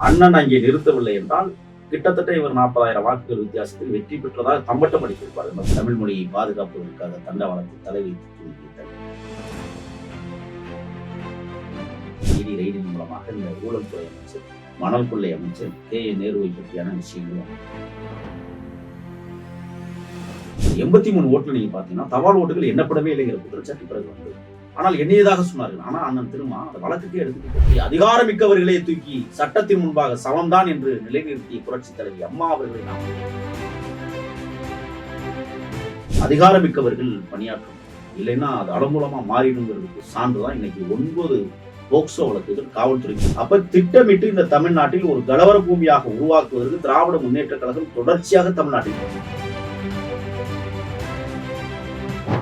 அண்ணன் அங்கே நிறுத்தவில்லை என்றால் கிட்டத்தட்ட இவர் நாற்பதாயிரம் வாக்குகள் வித்தியாசத்தில் வெற்றி பெற்றதாக தம்பட்டம் அடித்திருப்பார். நம்ம தமிழ் மொழியை பாதுகாப்பதற்காக தண்டவாளத்தை தலை வைத்து இடி ரெய்டின் மூலமாக இந்த ஊழல் துறை அமைச்சர் மணல் கொள்ளை அமைச்சர் கே. ஏ. நேருவை பற்றியான விஷயங்களும். எண்பத்தி மூணு ஓட்டுல நீங்க பாத்தீங்கன்னா தபால் ஓட்டுகள் எண்ணப்படவே இல்லைங்கிற குற்றச்சாட்டு பிறகு வந்து ஆனால் எண்ணியதாக சொன்னார்கள். ஆனா அண்ணன் திருமா அந்த வழக்குக்கே எடுத்துக்கிட்டு அதிகாரமிக்கவர்களை தூக்கி சட்டத்தின் முன்பாக சமம்தான் என்று நிலைநிறுத்திய புரட்சி தலைவி அம்மா அவர்களை நாம் அதிகாரமிக்கவர்கள் பணியாற்றும். இல்லைன்னா அது அலமூலமா மாறிடுங்கிறதுக்கு சான்றுதான் இன்னைக்கு ஒன்பது போக்சோ வழக்குகள் காவல்துறை. அப்ப திட்டமிட்டு இந்த தமிழ்நாட்டில் ஒரு கலவர பூமியாக உருவாக்குவதற்கு திராவிட முன்னேற்ற கழகம் தொடர்ச்சியாக தமிழ்நாட்டில்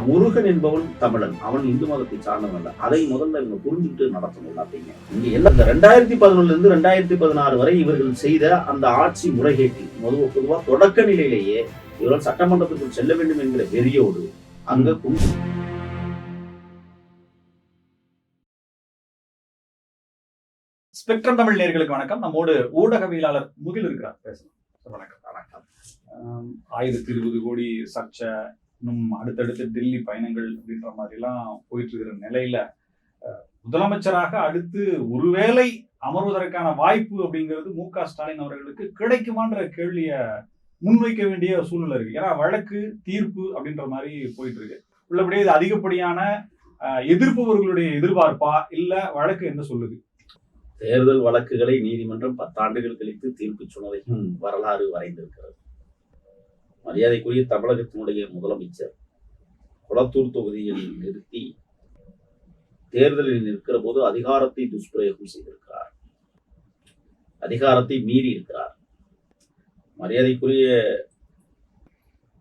முருகன் என்பவன் தமிழன். அவன் இந்து மதத்தை சார்ந்தவன் அல்ல. அதை முதல்ல இவங்க புரிஞ்சுக்கிட்டு நடத்தணும் எல்லாத்தையுமே. இங்க என்ன இந்த ரெண்டாயிரத்தி பதினொன்னுல இருந்து ரெண்டாயிரத்தி பதினாறு வரை இவர்கள் செய்த அந்த ஆட்சி முறைகேட்டில் பொதுவா பொதுவா தொடக்க நிலையிலேயே இவர்கள் சட்டமன்றத்திற்குள் செல்ல வேண்டும் என்கிற வெறியோடு அங்க கும் ஸ்பெக்ட்ரம் தமிழ் நேர்களுக்கு வணக்கம். நம்மோடு ஊடகவியலாளர் முகில் இருக்கிறார். பேசலாம். சார், வணக்கம். வணக்கம். ஆயிரத்தி இருபது கோடி சர்ச்சை இன்னும் அடுத்தடுத்து டெல்லி பயணங்கள் அப்படின்ற மாதிரிலாம் போயிட்டு இருக்கிற நிலையில முதலமைச்சராக அடுத்து ஒருவேளை அமர்வதற்கான வாய்ப்பு அப்படிங்கிறது மு க ஸ்டாலின் அவர்களுக்கு கிடைக்குமான்ற கேள்வியை முன்வைக்க வேண்டிய சூழ்நிலை இருக்கு. ஏன்னா வழக்கு தீர்ப்பு அப்படின்ற மாதிரி போயிட்டு இருக்கு உள்ளபடியே இது அதிகப்படியான எதிர்ப்பவர்களுடைய எதிர்பார்ப்பா இல்ல வழக்கு என்ன சொல்லுது? தேர்தல் வழக்குகளை நீதிமன்றம் பத்தாண்டுகள் கழித்து தீர்ப்பு சொன்னதையும் வரலாறு வரைந்திருக்கிறது. மரியாதைக்குரிய தமிழகத்தினுடைய முதலமைச்சர் குளத்தூர் தொகுதியில் நிறுத்தி தேர்தலில் நிற்கிற போது அதிகாரத்தை துஷ்பிரயோகம் செய்திருக்கிறார். அதிகாரத்தை மீறி இருக்கிறார். மரியாதைக்குரிய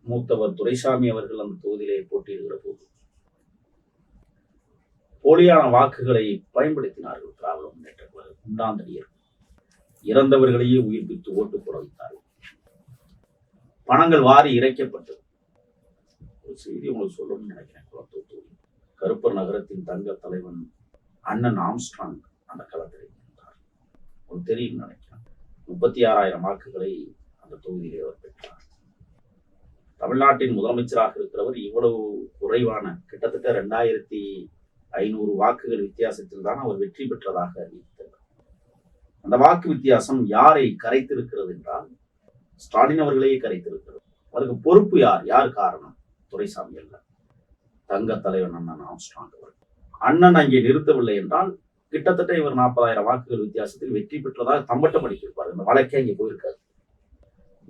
மூத்தவர் துரைசாமி அவர்கள் அந்த தொகுதியிலே போட்டியிடுகிற போது போலியான வாக்குகளை பயன்படுத்தினார்கள். திராவிட முன்னேற்ற குண்டாந்தடியர். இறந்தவர்களையே உயிர்ப்பித்து ஓட்டு போட வைத்தார்கள். பணங்கள் வாரி இறைக்கப்பட்டது. ஒரு செய்தி உங்களுக்கு சொல்லணும்னு நினைக்கிறேன் குளத்தூர் கருப்பர் நகரத்தின் தங்க தலைவன் அண்ணன் ஆம்ஸ்ட்ராங் அந்த களத்தில் இருந்தார். உங்களுக்கு தெரியும் நினைக்கிறேன். முப்பத்தி ஆறாயிரம் வாக்குகளை அந்த தொகுதியிலே அவர் பெற்றார். தமிழ்நாட்டின் முதலமைச்சராக இருக்கிறவர் இவ்வளவு குறைவான கிட்டத்தட்ட ரெண்டாயிரத்தி ஐநூறு வாக்குகள் வித்தியாசத்தில் தான் அவர் வெற்றி பெற்றதாக அறிவித்தார் அந்த வாக்கு வித்தியாசம் யாரை கரைத்திருக்கிறது என்றால் ஸ்டாலின் அவர்களையே கரைத்திருக்கிறது அதற்கு பொறுப்பு யார்? யார் காரணம்? துரைசாமி அல்ல. தங்க தலைவன் அண்ணன் ஆம்ஸ்ட்ராங் அவர்கள். அண்ணன் அங்கே நிறுத்தவில்லை என்றால் கிட்டத்தட்ட இவர் நாற்பதாயிரம் வாக்குகள் வித்தியாசத்தில் வெற்றி பெற்றதாக தம்பட்டம் அடித்திருப்பார். இந்த வழக்கே அங்கே போயிருக்காரு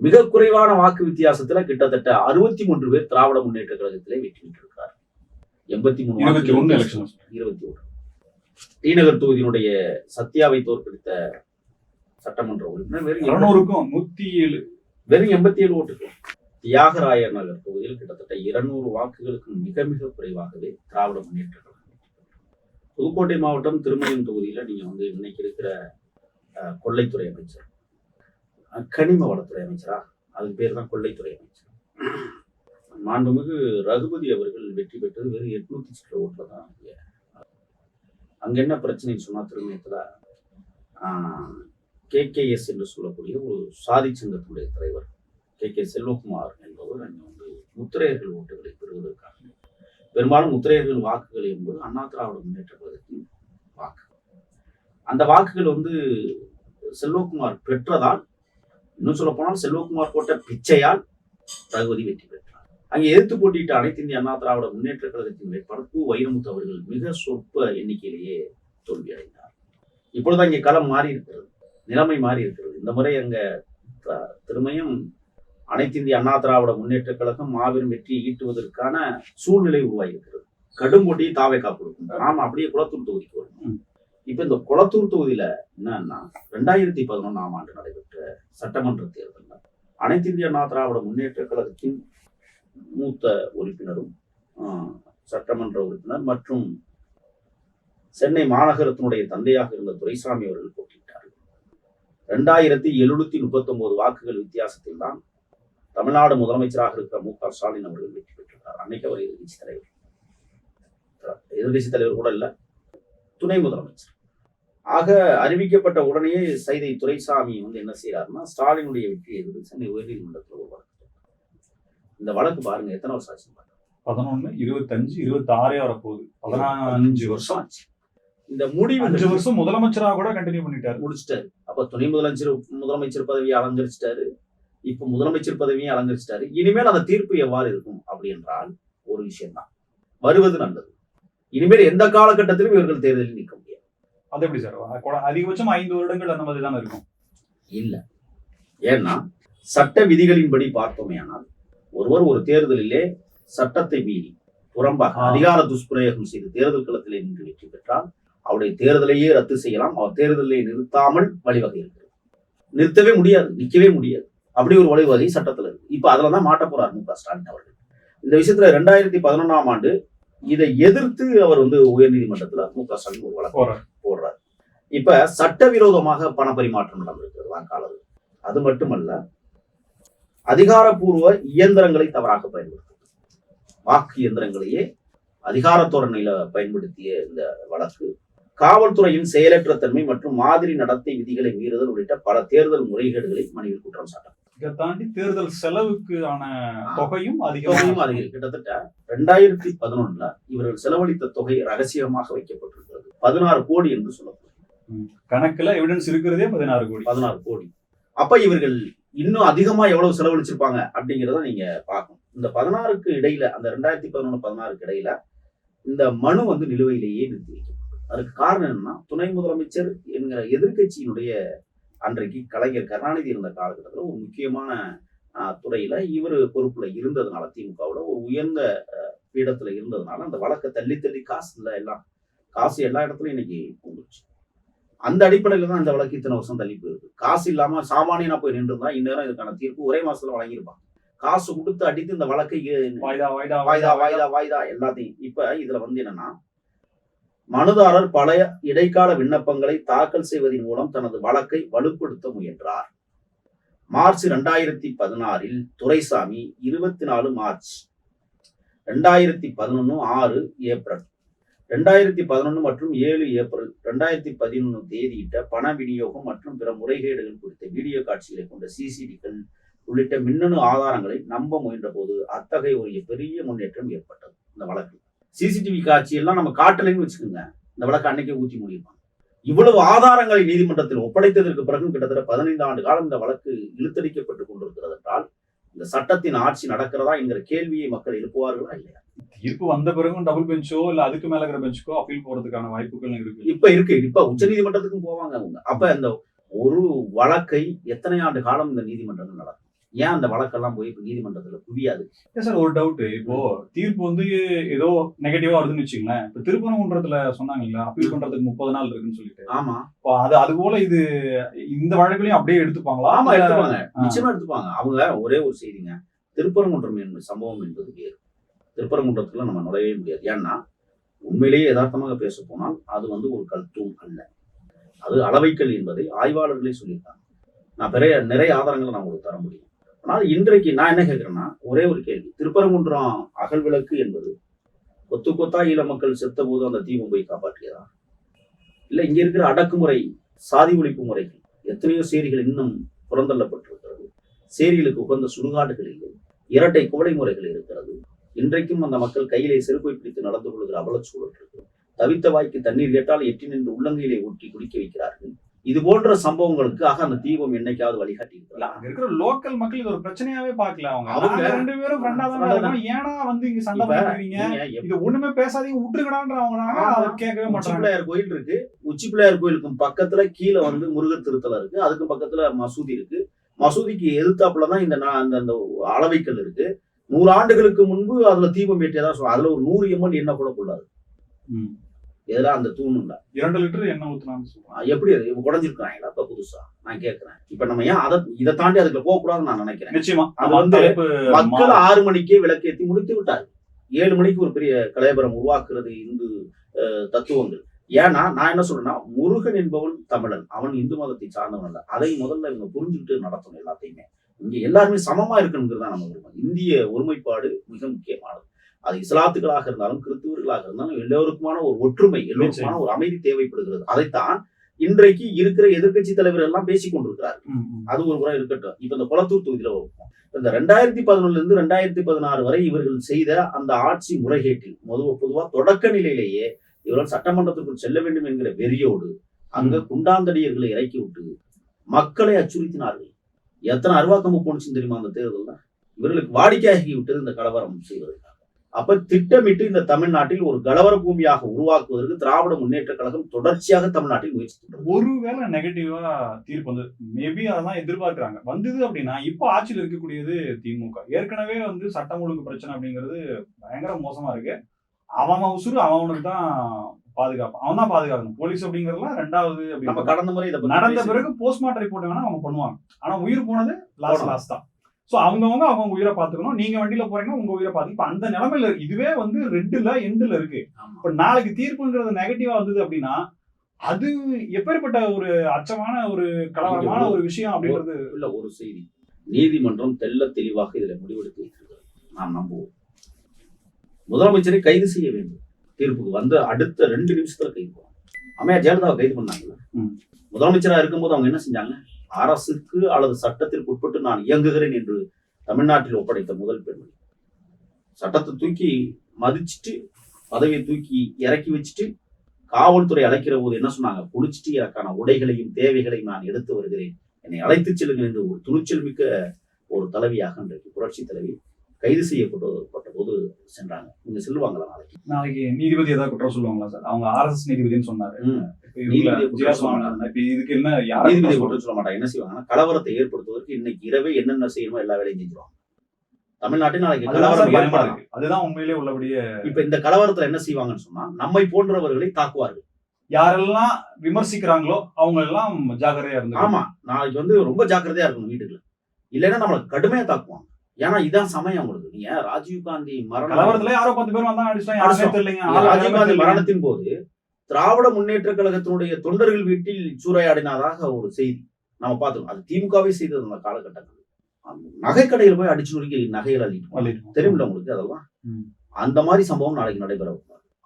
மிக குறைவான வாக்கு வித்தியாசத்துல கிட்டத்தட்ட அறுபத்தி மூன்று பேர் திராவிட முன்னேற்ற கழகத்திலே வெற்றி பெற்றிருக்கிறார். எண்பத்தி மூணு இருபத்தி ஒன்று. டிநகர் தொகுதியினுடைய சத்யாவை தோற்கடித்த சட்டமன்ற உறுப்பினர் நூத்தி ஏழு வெறும் எண்பத்தி ஏழு ஓட்டுகள். தியாகராய நகர் தொகுதியில் கிட்டத்தட்ட இருநூறு வாக்குகளுக்கு மிக மிக குறைவாகவே திராவிட முன்னேற்ற கழகம் புதுக்கோட்டை மாவட்டம் திருமயம் தொகுதியில் நீங்க வந்து இன்னைக்கு இருக்கிற கொள்ளைத்துறை அமைச்சர் கனிம வளத்துறை அமைச்சரா? அதுக்கு பேர் தான் கொள்ளைத்துறை அமைச்சர். மாண்புமிகு ரகுபதி அவர்கள் வெற்றி பெற்றது வெறும் எட்நூத்தி சில ஓட்டுல தான் அங்கே அங்க என்ன பிரச்சனைன்னு சொன்னா திருமயத்துல கேகேஎஸ் என்று சொல்லக்கூடிய ஒரு சாதி சங்கத்துடைய தலைவர் கே கே செல்வகுமார் என்பவர் அங்கே வந்து முத்திரையர்கள் ஓட்டுகளை பெறுவதற்காக. பெரும்பாலும் முத்திரையர்கள் வாக்குகள் என்பது அண்ணா திராவிட முன்னேற்ற கழகத்தின் வாக்கு. அந்த வாக்குகள் வந்து செல்வகுமார் பெற்றதால் இன்னும் சொல்ல போனால் செல்வகுமார் போட்ட பிச்சையால் ரகுபதி வெற்றி பெற்றார். அங்கே எதிர்த்து போட்டியிட்ட அனைத்து இந்திய அண்ணா திராவிட முன்னேற்ற கழகத்தின் வேட்பாளர் கு வைரமுத்து அவர்கள் மிக சொற்ப எண்ணிக்கையிலேயே தோல்வியடைந்தார். இப்பொழுது அங்கே களம் மாறி இருக்கிறது நிலைமை மாறி இருக்கிறது. இந்த முறை அங்க த- திரும்பியும் அனைத்து இந்திய அண்ணா திராவிட முன்னேற்ற கழகம் மாபெரும் வெற்றியை ஈட்டுவதற்கான சூழ்நிலை உருவாகி இருக்கிறது. கடும் போட்டியை தாவேக்கா கொடுக்கும். நாம அப்படியே குளத்தூர் தொகுதிக்கு வரணும் இப்ப இந்த குளத்தூர் தொகுதியில என்னன்னா ரெண்டாயிரத்தி பதினொன்னாம் ஆண்டு நடைபெற்ற சட்டமன்ற தேர்தல்ல அனைத்து இந்திய அண்ணா திராவிட முன்னேற்ற கழகத்தின் மூத்த உறுப்பினரும் சட்டமன்ற உறுப்பினர் மற்றும் சென்னை மாநகரத்தினுடைய தந்தையாக இருந்த துரைசாமி அவர்கள் போட்டியிட்டார்கள் ரெண்டாயிரத்தி எழுநூத்தி முப்பத்தி ஒன்பது வாக்குகள் வித்தியாசத்தில் தான் தமிழ்நாடு முதலமைச்சராக இருக்கிற மு க ஸ்டாலின் அவர்கள் வெற்றி பெற்றிருக்கிறார். அன்னைக்கு அவர் எதிர்கட்சி தலைவர். எதிர்கட்சி தலைவர் கூட இல்ல துணை முதலமைச்சர். ஆக அறிவிக்கப்பட்ட உடனேயே சைதை துரைசாமி வந்து என்ன செய்யறாருன்னா ஸ்டாலினுடைய வெற்றியை எதிர்த்து சென்னை உயர்நீதிமன்றத்தில் ஒரு வழக்கு. இந்த வழக்கு பாருங்க எத்தனை வருஷம் ஆச்சு. பதினொன்னு இருபத்தஞ்சு இருபத்தி ஆறே வரப்போகுது பதினஞ்சு வருஷம் ஆச்சு. இந்த முடிவு அஞ்சு வருஷம் முதலமைச்சரா கூட கண்டினியூ பண்ணிட்டாரு. முடிச்சிட்டாரு. அப்ப துணை முதலமைச்சர் முதலமைச்சர் பதவியை அலங்கரிச்சிட்டாரு. இப்ப முதலமைச்சர் பதவியை அலங்கரிச்சிட்டாரு. இனிமேல் அந்த தீர்ப்பு எவ்வாறு இருக்கும் அப்படி என்றால் ஒரு விஷயம்தான். வருவது நல்லது. இனிமேல் எந்த காலகட்டத்திலும் இவர்கள் தேர்தலில் நிற்க முடியாது. அது எப்படி சார்? அதிகபட்சம் ஐந்து வருடங்கள் அந்த மாதிரி தானே இருக்கும்? இல்ல. ஏன்னா சட்ட விதிகளின்படி பார்த்தோமேயானால் ஒருவர் ஒரு தேர்தலிலே சட்டத்தை மீறி புறம்பாக. அதிகார துஷ்பிரயோகம் செய்து தேர்தல் களத்திலே நின்று வெற்றி பெற்றால் அவருடைய தேர்தலையே ரத்து செய்யலாம். அவர் தேர்தலை நிறுத்தாமல் வழிவகை இருக்கிறது நிறுத்தவே முடியாது நிக்கவே முடியாது. அப்படி ஒரு வழிவகை சட்டத்துல இருக்கு. இப்ப அதுலதான் மாட்ட போறார் மு க ஸ்டாலின் அவர்கள். இந்த விஷயத்துல ரெண்டாயிரத்தி பதினொன்னாம் ஆண்டு இதை எதிர்த்து அவர் வந்து உயர்நீதிமன்றத்துல மு க ஸ்டாலின் ஒரு வழக்கு போடுறாரு. இப்ப சட்டவிரோதமாக பண பரிமாற்றம் நடந்திருக்கிறது வாக்காளர் அது மட்டுமல்ல அதிகாரப்பூர்வ இயந்திரங்களை தவறாக பயன்படுத்துறது வாக்கு இயந்திரங்களையே அதிகார தோரணையில பயன்படுத்திய இந்த வழக்கு காவல்துறையின் செயலற்ற தன்மை மற்றும் மாதிரி நடத்தை விதிகளை மீறுதல் உள்ளிட்ட பல தேர்தல் முறைகேடுகளை மனுவில் குற்றம் சாட்டம் இதை தாண்டி தேர்தல் செலவுக்கு ஆன தொகையும் அதிகமாக தொகையும் அதிகம் கிட்டத்தட்ட ரெண்டாயிரத்தி பதினொன்னுல இவர்கள் செலவழித்த தொகை ரகசியமாக வைக்கப்பட்டிருக்கிறது. பதினாறு கோடி என்று சொல்லப்படுகிறது கணக்குல எவிடன்ஸ் இருக்கிறதே பதினாறு கோடி. பதினாறு கோடி. அப்ப இவர்கள் இன்னும் அதிகமா எவ்வளவு செலவழிச்சிருப்பாங்க அப்படிங்கிறத நீங்க பார்க்கணும். இந்த பதினாறுக்கு இடையில அந்த ரெண்டாயிரத்தி பதினொன்று பதினாறுக்கு இடையில இந்த மனு வந்து நிலுவையிலேயே நிறுத்தி வைக்கப்பட்டது அதுக்கு காரணம் என்னன்னா துணை முதலமைச்சர் என்கிற எதிர்க்கட்சியினுடைய அன்றைக்கு கலைஞர் கருணாநிதி இருந்த காலகட்டத்தில் ஒரு முக்கியமான துறையில இவர் பொறுப்புல இருந்ததுனால திமுகவோட ஒரு உயர்ந்த பீடத்துல இருந்ததுனால அந்த வழக்கை தள்ளி தள்ளி காசு இல்லை எல்லாம் காசு எல்லா இடத்துலயும் இன்னைக்கு பூந்துருச்சு அந்த அடிப்படையில தான் இந்த வழக்கு இத்தனை வருஷம் தள்ளி போயிருக்கு. காசு இல்லாம சாமானியனா போய் நின்றுதான் இந்நேரம் இதுக்கான தீர்ப்பு ஒரே மாசத்துல வழங்கியிருப்பாங்க. காசு கொடுத்து அடித்து இந்த வழக்கை வாய்தா வாய்தா வாய்தா. வாய்தா வாய்தா எல்லாத்தையும். இப்ப இதுல வந்து என்னன்னா மனுதாரர் பழைய இடைக்கால விண்ணப்பங்களை தாக்கல் செய்வதன் மூலம் தனது வழக்கை வலுப்படுத்த முயன்றார். மார்ச் ரெண்டாயிரத்தி பதினாறில் துரைசாமி இருபத்தி நாலு மார்ச் ரெண்டாயிரத்தி பதினொன்னு ஆறு ஏப்ரல் ரெண்டாயிரத்தி பதினொன்று மற்றும் ஏழு ஏப்ரல் ரெண்டாயிரத்தி பதினொன்று தேதியிட்ட பண விநியோகம் மற்றும் பிற முறைகேடுகள் குறித்த வீடியோ காட்சிகளை கொண்ட சிசிடிக்கள் உள்ளிட்ட மின்னணு ஆதாரங்களை நம்ப முயன்ற போது அத்தகைய ஒரு பெரிய முன்னேற்றம் ஏற்பட்டது. இந்த வழக்கு சிசிடிவி காட்சியெல்லாம் நம்ம காட்டலைன்னு வச்சுக்கோங்க. இந்த வழக்கு அன்னைக்கே ஊற்றி முடிப்பாங்க இவ்வளவு ஆதாரங்களை நீதிமன்றத்தில் ஒப்படைத்ததற்கு பிறகு கிட்டத்தட்ட பதினைந்து ஆண்டு காலம் இந்த வழக்கு இழுத்தடிக்கப்பட்டுக் கொண்டிருக்கிறது என்றால் இந்த சட்டத்தின் ஆட்சி நடக்கிறதா என்கிற கேள்வியை மக்கள் எழுப்புவார்களா இல்லையா? தீர்ப்பு வந்த பிறகும் டபுள் பெஞ்சோ இல்ல அதுக்கு மேல இருக்கிற பெஞ்சுக்கோ அப்பீல் போறதுக்கான வாய்ப்புகள் இருக்கு. இப்ப இருக்கு. இப்ப உச்சநீதிமன்றத்துக்கும் போவாங்க அவங்க. அப்ப இந்த ஒரு வழக்கை எத்தனை ஆண்டு காலம் இந்த நீதிமன்றங்கள் நடக்கும்? ஏன் அந்த வழக்கெல்லாம் போய் இப்ப நீதிமன்றத்துல குவியாது? ஏன் சார் ஒரு டவுட் இப்போ தீர்ப்பு வந்து ஏதோ நெகட்டிவா வருதுன்னு வச்சுங்களேன் இப்ப திருப்பரங்குன்றத்துல சொன்னாங்கல்ல அப்பீல் பண்றதுக்கு முப்பது நாள் இருக்குன்னு சொல்லிட்டு. ஆமா. இப்போ அது அது போல இது இந்த வழக்குலயும் அப்படியே எடுத்துப்பாங்களா? ஆமா எடுத்துப்பாங்க. நிச்சயமா எடுத்துப்பாங்க. அவங்க ஒரே ஒரு செய்திங்க. திருப்பரங்குன்றம் என்பது சம்பவம் என்பது வேறு. திருப்பரங்குன்றத்துல நம்ம நுழையவே முடியாது. ஏன்னா உண்மையிலேயே யதார்த்தமாக பேச போனால் அது வந்து ஒரு கல்தூண் அல்ல. அது அளவைக்கல் என்பதை ஆய்வாளர்களே சொல்லியிருக்காங்க. நான் நிறைய நிறைய ஆதாரங்களை நான் உங்களுக்கு தர முடியும். ஆனால் இன்றைக்கு நான் என்ன கேட்கிறேன்னா ஒரே ஒரு கேள்வி. திருப்பரங்குன்றம் அகல் விளக்கு என்பது கொத்து கொத்தா ஈழ மக்கள் செத்த போது அந்த தீமும்பை காப்பாற்றியதா? இல்லை இங்க இருக்கிற அடக்குமுறை சாதி ஒழிப்பு முறைகள் எத்தனையோ சேரிகள் இன்னும் புறந்தள்ளப்பட்டிருக்கிறது. சேரிகளுக்கு உகந்த சுடுகாடுகள் இல்லை இரட்டை கோடை முறைகள் இருக்கிறது. இன்றைக்கும் அந்த மக்கள் கையிலே செருப்பை பிடித்து நடந்து கொள்கிற அவலச்சூழல் இருக்கு தவித்த வாய்க்கு தண்ணீர் கேட்டால் எட்டி நின்று உள்ளங்கையிலே ஊட்டி குடிக்க வைக்கிறார்கள். இது போன்ற சம்பவங்களுக்கு ஆக அந்த தீபம் என்னைக்காவது வழிகாட்டி? அங்க இருக்கிற லோக்கல் மக்கள் இது ஒரு பிரச்சனையாவே பாக்கல அவங்க அவங்க- ரெண்டு பேரும் ஃப்ரெண்டா தான் ஏன்னா வந்து இங்க சண்டை எப்ப- இது ஒண்ணுமே பேசாதீங்க விட்டுருக்கடான்றவங்க ஆமா. அதை கேட்கவே உச்சி மாட்டாங்க பிள்ளையார் கோயில் இருக்கு. உச்சி பிள்ளையார் கோயிலுக்கும் பக்கத்துல கீழே வந்து முருகர் திருத்தலம் இருக்கு. அதுக்கு பக்கத்துல மசூதி இருக்கு. மசூதிக்கு எதிர்த்தாப்புல தான் இந்த அந்த அந்த அளவைக்கல் இருக்கு. நூறு ஆண்டுகளுக்கு முன்பு அதுல தீபம் ஏற்றியதா சொல்லுவாங்க அதுல ஒரு நூறு எம்எல் எண்ணெய் கூட கொள்ளாது. இதெல்லாம் அந்த தூணுல? இரண்டு லிட்டர் எண்ணெய் ஊத்துனான்னு சொல்றாங்க. எப்படி அது? இவங்க குறைஞ்சிருக்கிறாங்களா இப்ப புதுசா? நான் கேட்கிறேன் இப்ப நம்ம ஏன் அதை இதை தாண்டி அதுக்குள்ள போக கூடாதுன்னு நான் நினைக்கிறேன். நிச்சயமா. அது வந்து மக்கள் ஆறு மணிக்கே விளக்கேற்றி முடித்து விட்டார். ஏழு மணிக்கு ஒரு பெரிய கலையபரம் உருவாக்குறது இந்து தத்துவங்கள். ஏன்னா நான் என்ன சொல்றேன்னா முருகன் என்பவன் தமிழன். அவன் இந்து மதத்தை சார்ந்தவன் அல்ல. அதை முதல்ல இவங்க புரிஞ்சுக்கிட்டு நடத்தணும் எல்லாத்தையுமே. இங்க எல்லாருமே சமமா இருக்கணுங்கிறது தான் நம்ம விருப்பம் இந்திய ஒருமைப்பாடு மிக முக்கியமானது. அது இஸ்லாத்துக்களாக இருந்தாலும் கிறிஸ்துவர்களாக இருந்தாலும் எல்லோருக்குமான ஒரு ஒற்றுமை எல்லோருக்குமான ஒரு அமைதி தேவைப்படுகிறது. அதைத்தான் இன்றைக்கு இருக்கிற எதிர்க்கட்சி தலைவர் எல்லாம் பேசிக் கொண்டிருக்கிறார். அது ஒரு புறம் இருக்கட்டும். இப்ப இந்த குளத்தூர் தொகுதியில வைப்போம். இந்த ரெண்டாயிரத்தி பதினொன்னுல இருந்து ரெண்டாயிரத்தி பதினாறு வரை இவர்கள் செய்த அந்த ஆட்சி முறைகேட்டில் பொதுவா பொதுவா தொடக்க நிலையிலேயே இவர்கள் சட்டமன்றத்திற்குள் செல்ல வேண்டும் என்கிற வெறியோடு அங்க குண்டாந்தடியர்களை இறக்கி விட்டு மக்களை அச்சுறுத்தினார்கள். எத்தனை அருவாக்கம்பு போனுச்சுன்னு தெரியுமா அந்த தேர்தல்ல? இவர்களுக்கு வாடிக்கையாகி விட்டது இந்த கலவரம் செய்வதற்காக அப்ப திட்டமிட்டு இந்த தமிழ்நாட்டில் ஒரு கலவர பூமியாக உருவாக்குவதற்கு திராவிட முன்னேற்ற கழகம் தொடர்ச்சியாக தமிழ்நாட்டில் முயற்சி ஒருவேளை நெகட்டிவா தீர்ப்பு வந்து மேபி அதான் எதிர்பார்க்கறாங்க. வந்தது அப்படின்னா இப்போ ஆட்சியில் இருக்கக்கூடியது திமுக. ஏற்கனவே வந்து சட்டம் ஒழுங்கு பிரச்சனை அப்படிங்கிறது பயங்கர மோசமா இருக்கு. அவன் உசுறு அவனுக்கு தான் பாதுகாப்பு. அவன் தான் பாதுகாக்கணும். போலீஸ் அப்படிங்கறதுலாம் ரெண்டாவது நம்ம கடந்த முறை நடந்த பிறகு போஸ்ட்மார்ட்டம் ரிப்போர்ட் வேணா அவங்க பண்ணுவாங்க. ஆனா உயிர் போனது லாஸ்ட். லாஸ்ட் தான். சோ அவங்கவங்க அவங்க உயிரை பாத்துக்கணும் நீங்க வண்டியில போறீங்கன்னா உங்க உயிரை இப்ப அந்த நிலைமையில இருக்கு. இதுவே வந்து ரெண்டுல எண்டுல இருக்கு. இப்ப நாளைக்கு தீர்ப்புங்கிறது நெகட்டிவா வந்தது அப்படின்னா அது எப்பேற்பட்ட ஒரு அச்சமான ஒரு கலவரமான ஒரு விஷயம் அப்படின்றது உள்ள ஒரு செய்தி. நீதிமன்றம் தெள்ள தெளிவாக இதில் முடிவெடுத்து இருக்கிறது நாம் நம்புவோம். முதலமைச்சரை கைது செய்ய வேண்டும். தீர்ப்புக்கு வந்த அடுத்த ரெண்டு நிமிஷத்துல கைது அம்மையார் ஜெயலலிதாவை கைது பண்ணாங்கல்ல. முதலமைச்சரா இருக்கும்போது அவங்க என்ன செஞ்சாங்க? அரசுக்கு அல்லது சட்டத்திற்கு உட்பட்டு நான் இயங்குகிறேன் என்று தமிழ்நாட்டில் ஒப்படைத்த முதல் பெண்மணி. சட்டத்தை தூக்கி மதிச்சுட்டு பதவியை தூக்கி இறக்கி வச்சுட்டு காவல்துறை அழைக்கிற போது என்ன சொன்னாங்க? குளிச்சுட்டு எனக்கான உடைகளையும் தேவைகளையும் நான் எடுத்து வருகிறேன். என்னை அழைத்துச் செல்லுங்கள் என்று ஒரு துணிச்சல் மிக்க ஒரு தலைவியாக இன்றைக்கு புரட்சி தலைவி கைது செய்யப்பட்ட போது சென்றாங்க. இவங்க செல்லுவாங்களா நாளைக்கு? நாளைக்கு நீதிபதி ஏதாவது குற்றம் சொல்லுவாங்களா சார்? அவங்க ஆர்எஸ்எஸ் நீதிபதினு சொன்னாரு. இதுக்கு என்ன யாரை நீதிபதி குற்றம் சொல்ல மாட்டாங்க. என்ன செய்வாங்கன்னா கலவரத்தை ஏற்படுத்துவதற்கு இன்னைக்கு இரவே என்னென்ன செய்யணுமோ எல்லா வேலையும் செஞ்சிருவாங்க. தமிழ்நாட்டில் நாளைக்கு கலவரம் அதுதான் உண்மையிலேயே உள்ளபடியே இப்ப இந்த கலவரத்துல என்ன செய்வாங்கன்னு சொன்னா நம்மை போன்றவர்களை தாக்குவார்கள். யாரெல்லாம் விமர்சிக்கிறாங்களோ அவங்க எல்லாம் ஜாக்கிரதையா இருந்து ஆமா. நாளைக்கு வந்து ரொம்ப ஜாக்கிரதையா இருக்கணும் வீட்டுக்குள்ள. இல்லைன்னா நம்மளை கடுமையா தாக்குவாங்க. ஏன்னா இதான் சமயம் உங்களுக்கு. நீங்க ராஜீவ் காந்தி யாரோ பத்து பேர் வந்தா ராஜீவ் காந்தி. மரணத்தின் போது திராவிட முன்னேற்ற கழகத்தினுடைய தொண்டர்கள் வீட்டில் சூறையாடினதாக ஒரு செய்தி. நம்ம பார்த்தோம் அது திமுகவே செய்தது அந்த காலகட்டத்தில் நகைக்கடையில் போய் அடிச்சு நொறுக்கி நகைகள் அள்ளிட்டு. தெரியுமில்ல உங்களுக்கு அதெல்லாம். அந்த மாதிரி சம்பவம் நாளைக்கு நடைபெற.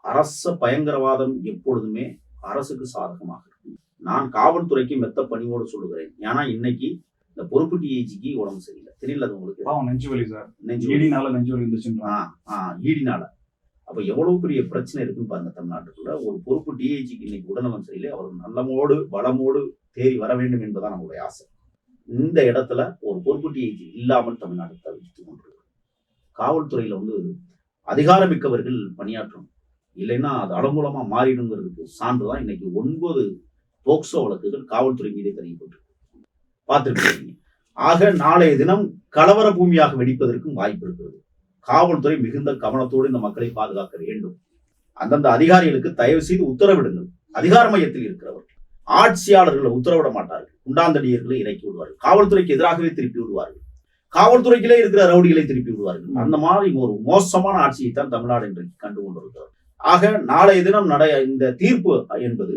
அரச பயங்கரவாதம் எப்பொழுதுமே அரசுக்கு சாதகமாக இருக்கும். நான் காவல்துறைக்கு மெத்த பணிவோடு சொல்லுகிறேன். ஏன்னா இன்னைக்கு இந்த பொறுப்பு டிஐஜிக்கு உடம்பு சரியில்லை. தெரியல அது உங்களுக்கு? பாவம் நெஞ்சு வலி சார். நெஞ்சு வலி. இடினால நெஞ்சு வலி இருந்துச்சுன்றாங்க ஆ, ஈடினால. அப்ப எவ்வளவு பெரிய பிரச்சனை இருக்குன்னு பாருங்க தமிழ்நாட்டுக்குள்ள ஒரு பொறுப்பு டிஐஜிக்கு இன்னைக்கு உடல்நலம் சரியில்லை. அவர் நல்லமோடு வளமோடு தேறி வர வேண்டும் என்பதுதான் நம்மளுடைய ஆசை. இந்த இடத்துல ஒரு பொறுப்பு டிஐஜி இல்லாமல் தமிழ்நாடு தவிர்த்து கொண்டிருக்கு காவல்துறையில வந்து அதிகாரமிக்கவர்கள் பணியாற்றணும். இல்லைன்னா அது அலங்கூலமா மாறிடுங்கிறதுக்கு சான்று தான் இன்னைக்கு ஒன்பது போக்சோ வழக்குகள் காவல்துறை மீது பதியப்பட்டிருக்கு. பார்த்துருக்கீங்க ஆக நாளைய தினம் கலவர பூமியாக வெடிப்பதற்கும் வாய்ப்பு இருக்கிறது. காவல்துறை மிகுந்த கவனத்தோடு இந்த மக்களை பாதுகாக்க வேண்டும். அந்தந்த அதிகாரிகளுக்கு தயவு செய்து உத்தரவிடுங்கள். அதிகார மையத்தில் இருக்கிறவர். ஆட்சியாளர்களை உத்தரவிட மாட்டார்கள். குண்டாந்தடியர்களை இறக்கி விடுவார்கள். காவல்துறைக்கு எதிராகவே திருப்பி விடுவார்கள். காவல்துறைக்கிலே இருக்கிற ரவுடிகளை திருப்பி விடுவார்கள். அந்த மாதிரி ஒரு மோசமான ஆட்சியை தான் தமிழ்நாடு இன்றைக்கு கண்டு கொண்டிருக்கிறார் ஆக நாளைய தினம் நட இந்த தீர்ப்பு என்பது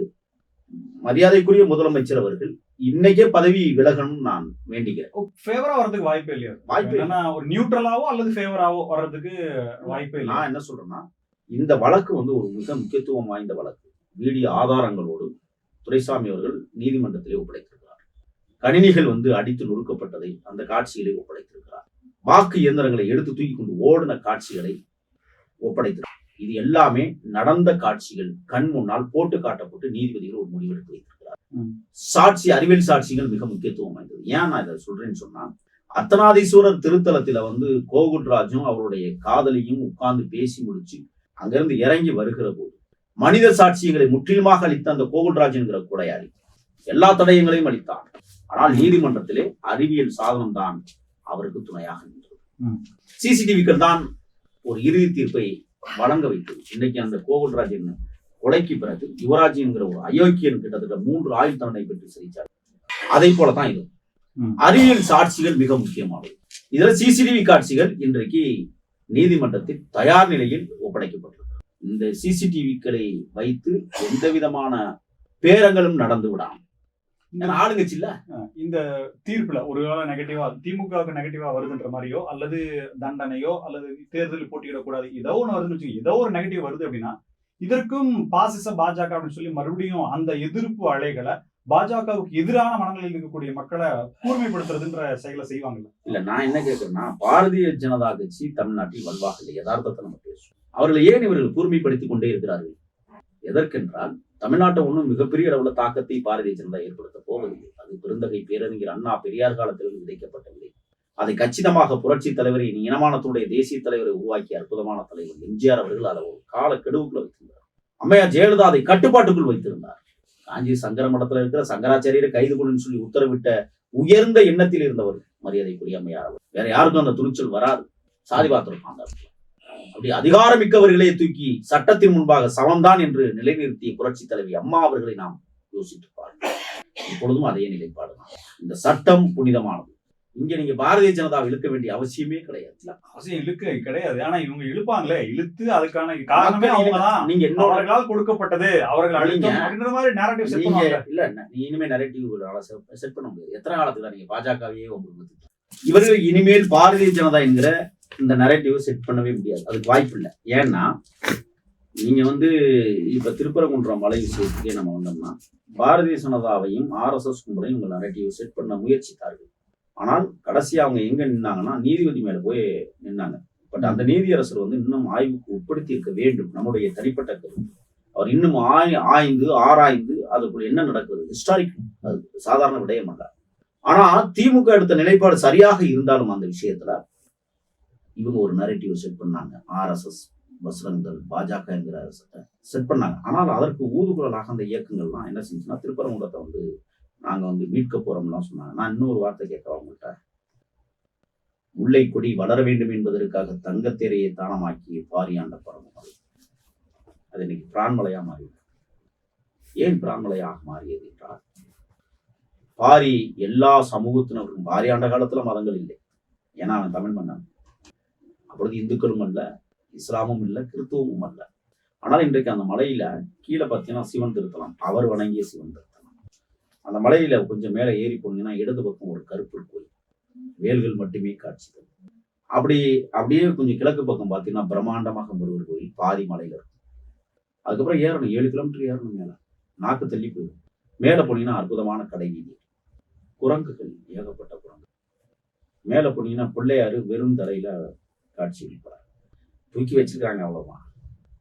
மரியாதைக்குரிய முதலமைச்சர் அவர்கள் இன்னைக்கே பதவி விலகணும்னு நான் வேண்டிக்கிறேன். ஃபேவரா வர்றதுக்கு வாய்ப்பே இல்லையா? வாய்ப்பே. ஏன்னா ஒரு நியூட்ரலாவோ அல்லது ஃபேவராவோ வர்றதுக்கு வாய்ப்பே இல்லை நான் என்ன சொல்றேன்னா இந்த வழக்கு வந்து ஒரு மிக முக்கியத்துவம் வாய்ந்த வழக்கு. வீடியோ ஆதாரங்களோடு துரைசாமி அவர்கள் நீதிமன்றத்திலே ஒப்படைத்திருக்கிறார். கணினிகள் வந்து அடித்து நொறுக்கப்பட்டதை அந்த காட்சிகளை ஒப்படைத்திருக்கிறார். வாக்கு இயந்திரங்களை எடுத்து தூக்கி கொண்டு ஓடின காட்சிகளை ஒப்படைத்திருக்கிறார். இது எல்லாமே நடந்த காட்சிகள் கண் முன்னால் போட்டு காட்டப்பட்டு நீதிபதிகள் ஒரு முடிவெடுத்து ம். சாட்சி அறிவியல் சாட்சிகள் மிக முக்கியத்துவம் வாய்ந்தது. ஏன் நான் இதை சொல்றேன்னு சொன்னா அர்த்தநாதீஸ்வரர் திருத்தலத்துல வந்து கோகுல்ராஜும் அவருடைய காதலியும் உட்கார்ந்து பேசி முடிச்சு அங்கிருந்து இறங்கி வருகிற போது மனித சாட்சியங்களை முற்றிலுமாக அளித்த அந்த கோகுல்ராஜ் என்கிற கொடையாளி எல்லா தடயங்களையும் அளித்தான் ஆனால் நீதிமன்றத்திலே அறிவியல் சாதனம் தான் அவருக்கு துணையாக நின்றது. சிசிடிவிக்கள் தான் ஒரு இறுதி தீர்ப்பை வழங்க வைத்தது. இன்னைக்கு அந்த கோகுல்ராஜ் என்ன கொலைக்கு பிறகு யுவராஜ் என்கிற ஒரு அயோக்கியன் கிட்டத்தட்ட மூன்று ஆயுள் தண்டனை பெற்று சிரிச்சார் அதை போலதான் இது. அறிவியல் சாட்சிகள் மிக முக்கியமானது. இதுல சிசிடிவி காட்சிகள் இன்றைக்கு நீதிமன்றத்தில் தயார் நிலையில் ஒப்படைக்கப்பட்டிருக்கிறது. இந்த சிசிடிவிக்களை வைத்து எந்த விதமான பேரங்களும் நடந்து விடாம ஏன்னா ஆளுங்கட்சி இல்ல. இந்த தீர்ப்புல ஒருவேளை நெகட்டிவா திமுகவுக்கு நெகட்டிவா வருதுன்ற மாதிரியோ அல்லது தண்டனையோ அல்லது தேர்தலில் போட்டியிடக்கூடாது ஏதோ ஒன்று வருதுன்னு வச்சுக்கோங்க ஏதோ ஒரு நெகட்டிவ் வருது அப்படின்னா இதற்கும் பாசிச பாஜக அப்படின்னு சொல்லி மறுபடியும் அந்த எதிர்ப்பு அலைகளை பாஜகவுக்கு எதிரான மனநிலையில் இருக்கக்கூடிய மக்களை கூர்மைப்படுத்துறதுன்ற செயலை செய்வாங்கல்ல. இல்ல நான் என்ன கேட்கிறேன்னா பாரதிய ஜனதா கட்சி தமிழ்நாட்டில் வல்வாக இல்லை யதார்த்தத்தை நம்ம பேசுவோம். அவர்களை ஏன் இவர்கள் கூர்மைப்படுத்திக் கொண்டே இருக்கிறார்கள்? எதற்கென்றால் தமிழ்நாட்டை ஒன்றும் மிகப்பெரிய அளவுல தாக்கத்தை பாரதிய ஜனதா ஏற்படுத்த போவதில்லை. அது பெருந்தகை பேரறிஞர் அண்ணா பெரியார் காலத்திலிருந்து விதைக்கப்பட்டவில்லை. அதை கச்சிதமாக புரட்சி தலைவரை இனமானத்துடைய தேசிய தலைவரை உருவாக்கிய அற்புதமான தலைவர் எம்ஜிஆர் அவர்கள் அதை ஒரு கால கெடுவுக்குள்ள வைத்திருந்தார். அம்மையார் ஜெயலலிதா அதை கட்டுப்பாட்டுக்குள் வைத்திருந்தார். காஞ்சி சங்கர மடத்துல இருக்கிற சங்கராச்சாரியரை கைது கொள்ளுன்னு சொல்லி உத்தரவிட்ட உயர்ந்த எண்ணத்தில் இருந்தவர் மரியாதைக்குரிய அம்மையார் அவர். வேற யாருக்கும் அந்த துணிச்சல் வராது. சாதி பார்த்திருப்பாங்க அப்படி அதிகாரமிக்கவர்களே தூக்கி சட்டத்தின் முன்பாக சமம்தான் என்று நிலைநிறுத்திய புரட்சி தலைவி அம்மா அவர்களை நாம் யோசித்து பாருங்கள் இப்பொழுதும் அதே நிலைப்பாடு தான் இந்த சட்டம் புனிதமானது. இங்க நீங்க பாரதிய ஜனதாவை இழுக்க வேண்டிய அவசியமே கிடையாது. அவசியம் இழுக்க கிடையாது. ஆனா இவங்க இழுப்பாங்களே இழுத்து அதுக்கான காரணமே அவங்கதான். நீங்க அவர்களால் கொடுக்கப்பட்டது அவர்கள் அப்படின்ற மாதிரி நேரடிவ் செட் நீங்க இல்ல ந- நீ இனிமே நரேட்டிவ் செட் பண்ண முடியாது. எத்தனை காலத்துல நீங்க பாஜகவையே உங்களுக்கு இவர்கள் இனிமேல் பாரதிய ஜனதா என்கிற இந்த நரேட்டிவ் செட் பண்ணவே முடியாது. அதுக்கு வாய்ப்பு இல்லை. ஏன்னா நீங்க வந்து இப்ப திருப்பரங்குன்றம் மலை விஷயத்துக்கே நம்ம வந்தோம்னா பாரதிய ஜனதாவையும் ஆர்எஸ்எஸ் கும்பலையும் உங்கள் நரேட்டிவ் செட் பண்ண முயற்சித்தார்கள். ஆனால் கடைசியாக அவங்க எங்க நின்னாங்கன்னா நீதிபதி மேல போய் நின்னாங்க. பட் அந்த நீதியரசர் வந்து இன்னும் ஆய்வுக்கு உட்படுத்தி இருக்க வேண்டும். நம்முடைய தனிப்பட்ட கருத்து. அவர் இன்னும் ஆய் ஆய்ந்து ஆராய்ந்து அதுக்குள்ள என்ன நடக்குது ஹிஸ்டாரிக் அது சாதாரண விடயம் அல்ல. ஆனா திமுக எடுத்த நிலைப்பாடு சரியாக இருந்தாலும் அந்த விஷயத்துல இவங்க ஒரு நரேட்டிவ் செட் பண்ணாங்க. ஆர்எஸ்எஸ் பஸ்ரங்கல் பாஜக என்கிற செட் பண்ணாங்க. ஆனால் அதற்கு ஊதுகுழலாக அந்த இயக்கங்கள்லாம் என்ன செஞ்சுன்னா திருப்பரங்குடத்தை வந்து நாங்கள் வந்து மீட்க போறோம்லாம் சொன்னாங்க. நான் இன்னொரு வார்த்தை கேட்கவா அவங்கள்ட்ட முல்லை கொடி வளர வேண்டும் என்பதற்காக தங்கத்தேரையை தானமாக்கிய பாரியாண்ட பரமமலை அது இன்னைக்கு பிரான்மலையா மாறியது ஏன் பிரான்மலையாக மாறியது என்றால் பாரி எல்லா சமூகத்தினருக்கும் பாரியாண்ட காலத்துல மதங்கள் இல்லை. ஏன்னா அவன் தமிழ் மன்னன். அப்பொழுது இந்துக்களும் அல்ல இஸ்லாமும் இல்லை கிறித்துவமும் அல்ல. ஆனால் இன்றைக்கு அந்த மலையில கீழே பார்த்தீங்கன்னா சிவன் திருத்தலம். அவர் வணங்கிய சிவன் திருத்தலாம். அந்த மலையில கொஞ்சம் மேலே ஏறி போனீங்கன்னா இடது பக்கம் ஒரு கருப்பு கோயில். வேல்கள் மட்டுமே காட்சி தரும். அப்படி அப்படியே கொஞ்சம் கிழக்கு பக்கம் பார்த்தீங்கன்னா பிரம்மாண்டமாக முருகர் கோயில் பாதி மலைகள் இருக்கும். அதுக்கப்புறம் ஏறணும். ஏழு கிலோமீட்டர் ஏறணும் மேலே. நாக்கு தள்ளி போயிடும். மேலே போனீங்கன்னா அற்புதமான கடை வீதி. குரங்குகள் ஏகப்பட்ட குரங்கு. மேலே போனீங்கன்னா பிள்ளையாரு வெறும் தரையில காட்சி அளிப்பார். தூக்கி வச்சிருக்காங்க அவ்வளோவா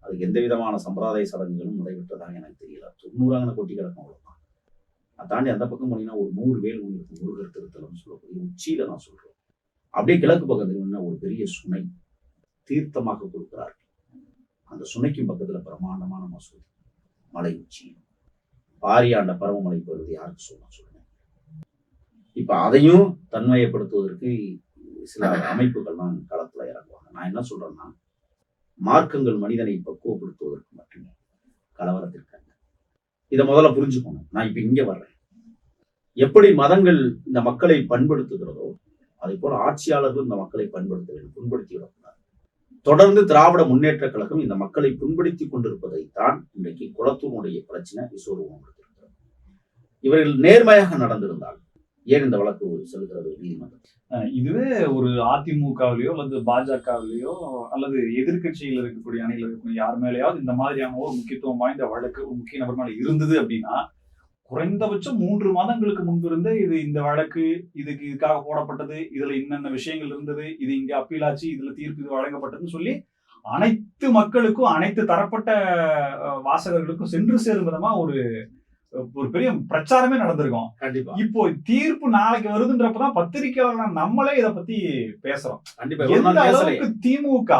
அதுக்கு எந்த விதமான சம்பிரதாய சடங்குகளும் நடைபெற்றதாக எனக்கு தெரியல. தொண்ணூறாங்கன கொட்டி கிடக்கும் அவ்வளோ அதை தாண்டி அந்த பக்கம் போனீங்கன்னா ஒரு நூறு வேல் ஒன்று இருக்கும் முருகர் திருத்தலம்னு சொல்லக்கூடிய உச்சியில நான் சொல்றேன். அப்படியே கிழக்கு பக்கத்துல ஒரு பெரிய சுனை தீர்த்தமாக கொடுக்கிறார்கள். அந்த சுனைக்கும் பக்கத்துல பிரம்மாண்டமான மசூதி மலை உச்சி. பாரியாண்ட பரமமலை பெறுவது யாருக்கு சொல்ல சொல்லுங்க. இப்ப அதையும் தன்மையப்படுத்துவதற்கு சில அமைப்புகள்லாம் களத்துல இறங்குவாங்க. நான் என்ன சொல்றேன்னா மார்க்கங்கள் மனிதனை பக்குவப்படுத்துவதற்கு மட்டுமே கலவரத்திற்கு இதை முதல்ல புரிஞ்சுக்கணும் நான் இப்ப இங்க வர்றேன். எப்படி மதங்கள் இந்த மக்களை பண்படுத்துகிறதோ அதே போல ஆட்சியாளர்கள் இந்த மக்களை பண்படுத்த வேண்டும் புண்படுத்தி விடக்கூடாது தொடர்ந்து திராவிட முன்னேற்ற கழகம் இந்த மக்களை புண்படுத்தி கொண்டிருப்பதைத்தான் இன்றைக்கு குளத்தூனுடைய பிரச்சனை விஸ்வரூபம் எடுத்திருக்கிறது இவர்கள் நேர்மையாக நடந்திருந்தால் ஏன் இந்த வழக்கு செல்கிறது நீதிமன்றம்? இதுவே ஒரு அதிமுகவிலேயோ அல்லது பாஜகவிலேயோ அல்லது எதிர்க்கட்சியில் இருக்கக்கூடிய அணியில் இருக்கக்கூடிய யார் மேலேயாவது இந்த மாதிரியான ஒரு முக்கியத்துவம் வாய்ந்த வழக்கு ஒரு முக்கிய நபர் மேலே இருந்தது அப்படின்னா குறைந்தபட்சம் மூன்று மாதங்களுக்கு முன்பு இருந்தே இது இந்த வழக்கு இதுக்கு இதுக்காக போடப்பட்டது இதுல என்னென்ன விஷயங்கள் இருந்தது இது இங்க அப்பீலாச்சு இதுல தீர்ப்பு இது வழங்கப்பட்டதுன்னு சொல்லி அனைத்து மக்களுக்கும் அனைத்து தரப்பட்ட வாசகர்களுக்கும் சென்று சேரும் விதமா ஒரு ஒரு பெரிய பிரச்சாரமே நடந்திருக்கும். கண்டிப்பா. இப்போ தீர்ப்பு நாளைக்கு வருதுன்றப்பதான் பத்திரிகையாளர் நம்மளே இத பத்தி பேசுறோம். கண்டிப்பா அளவுக்கு திமுக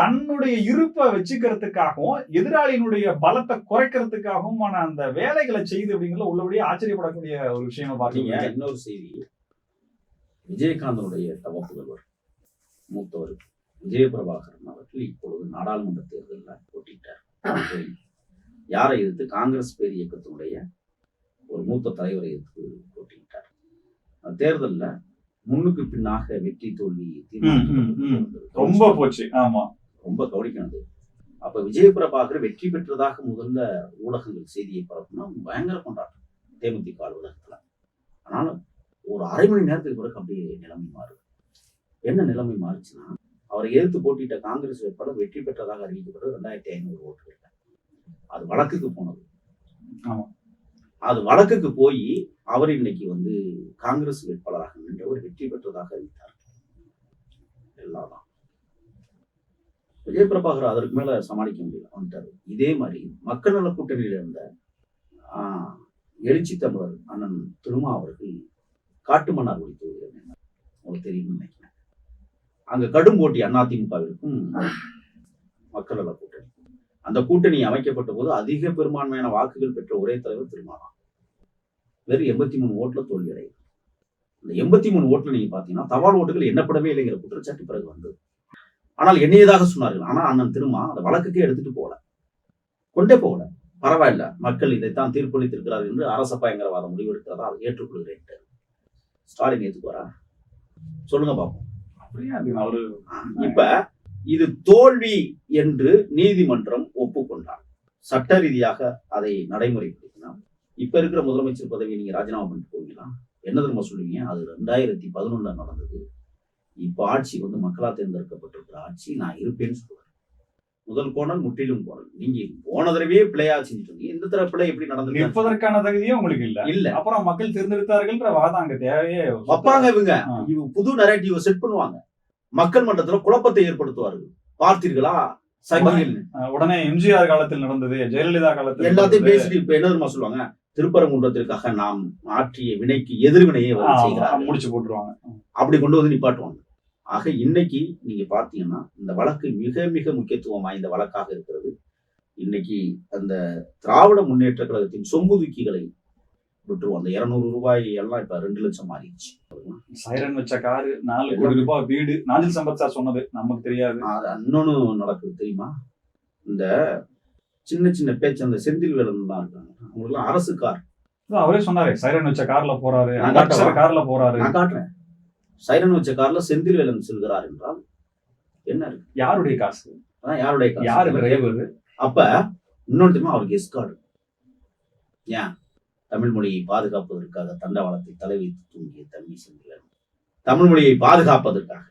தன்னுடைய இருப்பை வச்சுக்கிறதுக்காகவும் எதிராளியினுடைய பலத்தை குறைக்கிறதுக்காகவும் அந்த வேலைகளை செய்து அப்படிங்கறதுல உள்ளபடியே ஆச்சரியப்படக்கூடிய ஒரு விஷயமா பாத்தீங்க இன்னொரு செய்தி. விஜயகாந்தனுடைய தவ புதல்வர் மூத்தவர் விஜயபிரபாகரன் அவர்கள் இப்பொழுது நாடாளுமன்ற தேர்தலில் போட்டிட்டார் யாரை எதிர்த்து? காங்கிரஸ் பேர் இயக்கத்தினுடைய ஒரு மூத்த தலைவரை எதிர்த்து போட்டியிட்டார். தேர்தல்ல முன்னுக்கு பின்னாக வெற்றி தோல்வி. ரொம்ப போச்சு. ஆமா. ரொம்ப கவனிக்கணுது. அப்ப விஜயபிரபாகர் வெற்றி பெற்றதாக முதல்ல ஊடகங்கள் செய்தியை பரப்புனா பயங்கர கொண்டாட்டம் தேமுதிக அலுவலகத்துல. ஆனாலும் ஒரு அரை மணி நேரத்துக்கு பிறகு அப்படியே நிலைமை மாறுது. என்ன நிலைமை மாறுச்சுன்னா அவரை எதிர்த்து போட்டியிட்ட காங்கிரஸ் வேட்பாளர் வெற்றி பெற்றதாக அறிவிக்கப்பட்டது ரெண்டாயிரத்தி ஐநூறு ஓட்டுகள். அது வழக்குக்கு போனது. ஆமா. அது வழக்குக்கு போய் அவர் இன்னைக்கு வந்து காங்கிரஸ் வேட்பாளராக நின்றவர் வெற்றி பெற்றதாக அறிவித்தார். எல்லாம் தான் விஜயபிரபாகர் அதற்கு மேல சமாளிக்க முடியல. வந்துட்டாரு. இதே மாதிரி மக்கள் நல கூட்டணியில இருந்த எழுச்சி தமிழர் அண்ணன் திருமா அவர்கள் காட்டுமன்னார்குடி தொகுதியில் நின்னார். உங்களுக்கு தெரியும்னு நினைக்கிறேன். அங்க கடும் போட்டி அதிமுகவிற்கும் மக்கள் நல கூட்டணி அந்த கூட்டணி அமைக்கப்பட்ட போது அதிக பெரும்பான்மையான வாக்குகள் பெற்ற ஒரே தலைவர் திருமாதான் வெறும் எண்பத்தி மூணு ஓட்டுல தோல்வி அடையும் இந்த எண்பத்தி மூணு ஓட்டுல நீங்க பாத்தீங்கன்னா தபால் ஓட்டுகள் எண்ணப்படவே இல்லைங்கிற குற்றச்சாட்டு பிறகு வந்தது. ஆனால் எண்ணியதாக சொன்னார்கள். ஆனா அண்ணன் திருமா அந்த வழக்குக்கே எடுத்துட்டு போகல. கொண்டே போகல. பரவாயில்ல. மக்கள் இதைத்தான் தீர்ப்பளித்திருக்கிறார் என்று அரச பயங்கரவாத முடிவெடுக்கிறதா அதை ஏற்றுக்கொள்கிறேன் ஸ்டாலின் ஏத்துக்குவாரா சொல்லுங்க பாப்போம். அப்படியே? அது அவரு இப்ப இது தோல்வி என்று நீதிமன்றம் ஒப்புக்கொண்டார். சட்ட ரீதியாக அதை நடைமுறைப்படுத்தினால் இப்ப இருக்கிற முதலமைச்சர் பதவியை நீங்க ராஜினாமா பண்ணிட்டு போவீங்களா? என்ன தெரியுமா சொல்லுவீங்க அது ரெண்டாயிரத்தி பதினொன்னுல நடந்தது. இப்ப ஆட்சி வந்து மக்களா தேர்ந்தெடுக்கப்பட்டிருக்கிற ஆட்சி நான் இருப்பேன்னு சொல்லுவேன் முதல் கோணல் முற்றிலும் கோணல் நீங்க போன தடவையே பிள்ளையா செஞ்சுட்டு இருந்தீங்க இந்த தடவை பிள்ளை எப்படி நடந்தது நிற்பதற்கான தகுதியே உங்களுக்கு இல்ல. இல்ல. அப்புறம் மக்கள் தேர்ந்தெடுத்தார்கள்ன்ற வாதம் அங்க தேவையே வைப்பாங்க. இவங்க. புது நரேட்டிவ் செட் பண்ணுவாங்க. மக்கள் மன்றத்துல குழப்பத்தை ஏற்படுத்துவார்கள். பார்த்தீர்களா? அஹ் உடனே எம்ஜிஆர் காலத்தில் நடந்தது ஜெயலலிதா காலத்தில் எல்லாத்தையும். பேசிட்டு இப்ப என்ன தெரியுமா சொல்லுவாங்க? திருப்பரங்குன்றத்திற்காக நாம் ஆற்றிய வினைக்கு எதிர்வினையை முடிச்சு போட்டுருவாங்க. அப்படி கொண்டு வந்து நிப்பாட்டுவாங்க. ஆக இன்னைக்கு நீங்க பார்த்தீங்கன்னா இந்த வழக்கு மிக மிக முக்கியத்துவம் வாய்ந்த வழக்காக இருக்கிறது. இன்னைக்கு அந்த திராவிட முன்னேற்ற கழகத்தின் சொம்புதுக்கிகளை விட்டுருவோம். அந்த இருநூறு ரூபாய் எல்லாம் இப்ப ரெண்டு லட்சம் மாறிடுச்சு. சைரன் வச்ச காரு நாலு கோடி ரூபாய் வீடு. நாஞ்சில் சம்பத் சார் சொன்னது நமக்கு தெரியாது. அது இன்னொன்னு நடக்குது தெரியுமா? இந்த சின்ன சின்ன பேச்சு அந்த செந்தில் வேலன் தான் இருக்காங்க. அவங்களுக்குலாம் அரசு கார். அவரே சொன்னாரு சைரன் வச்ச கார்ல போறாரு? கார்ல போறாரு. நான் காட்டுறேன். சைரன் வச்ச கார்ல செந்தில் வேலன் செல்கிறார் என்றால் என்ன இருக்கு? யாருடைய காசு? அதான் யாருடைய காசு? யாரு டிரைவர் அப்ப இன்னொன்று தெரியுமா? அவருக்கு எஸ்கார்டு ஏன்? தமிழ் மொழியை பாதுகாப்பதற்காக தண்டவாளத்தை தலை வைத்து தூங்கிய செந்தில் தமிழ் மொழியை பாதுகாப்பதற்காக